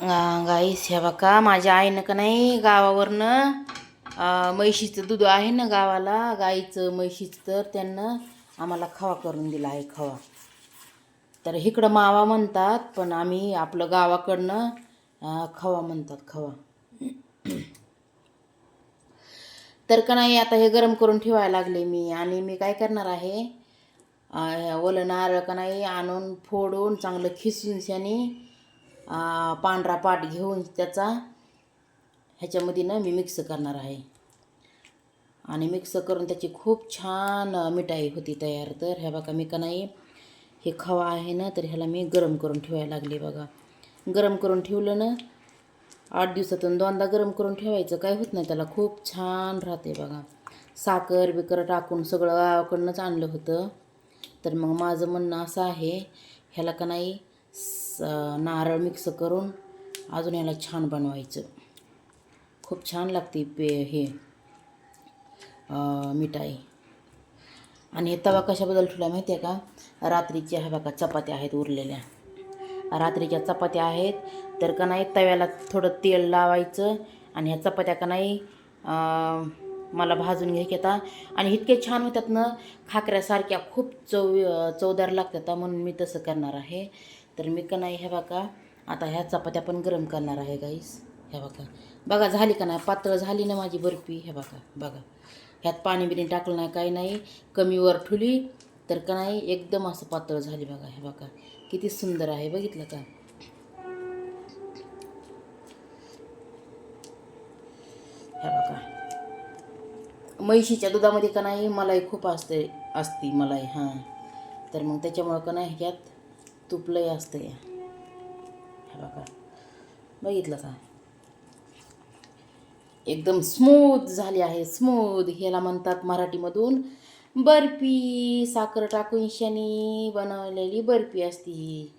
गाईस ह्या बघा माझ्या आईनं का नाही गावावरनं म्हैशीचं दूध आहे ना गावाला गाईचं म्हैशीचं तर त्यांना आम्हाला खवा करून दिला आहे खवा. तर इकडं मावा म्हणतात पण आम्ही आपलं गावाकडनं खवा म्हणतात खवा. तर का नाही आता हे गरम करून ठेवायला लागले मी. आणि मी काय करणार आहे ओलं नारळ का नाही आणून फोडून चांगलं खिसून शानी पांढरा पाट घेऊन त्याचा ह्याच्यामध्ये ना मी मिक्स करणार आहे. आणि मिक्स करून त्याची खूप छान मिठाई होती तयार. तर ह्या बघा मी का नाही हे खवा आहे ना तर ह्याला मी गरम करून ठेवायला लागले बघा. गरम करून ठेवलं ना आठ दिवसातून दोनदा गरम करून ठेवायचं काय होत नाही त्याला खूप छान राहते बघा. साखर बिकर टाकून सगळं गावाकडनंच आणलं होतं. तर मग माझं म्हणणं असं आहे ह्याला का नाही नारळ मिक्स करून अजून याला छान बनवायचं. खूप छान लागते पे हे मिठाई. आणि हे तवा कशाबद्दल ठेवला माहिती आहे का? रात्रीच्या ह्या बघा चपात्या आहेत उरलेल्या. रात्रीच्या चपात्या आहेत तर का नाही तव्याला थोडं तेल लावायचं आणि ह्या चपात्या का नाही मला भाजून घ्यायच्या आता आणि इतके छान होतात ना खाकऱ्यासारख्या खूप चव चवदार लागतात म्हणून मी तसं करणार आहे. तर मी का नाही ह्या बघा. आता ह्या चपात्या पण गरम करणार आहे गाईस ह्या बघा. बघा झाली का नाही? पातळ झाली ना माझी बर्फी. ह्या बघा बघा. ह्यात पाणी बिणी टाकलं नाही काही नाही. कमी वर ठुली तर का नाही एकदम असं पातळ झाली बघा हे बघा. किती सुंदर आहे बघितलं का? ह्या बघा. म्हैशीच्या दुधामध्ये का नाही मलाई खूप असते असती मलाई हां. तर मग त्याच्यामुळं का नाही ह्यात तुपलंही असतं या हे बघा. बघितलं का? एकदम स्मूथ झाली आहे. स्मूथ ह्याला म्हणतात मराठीमधून बर्फी साखर टाकून शनी बनवलेली बर्फी असती ही.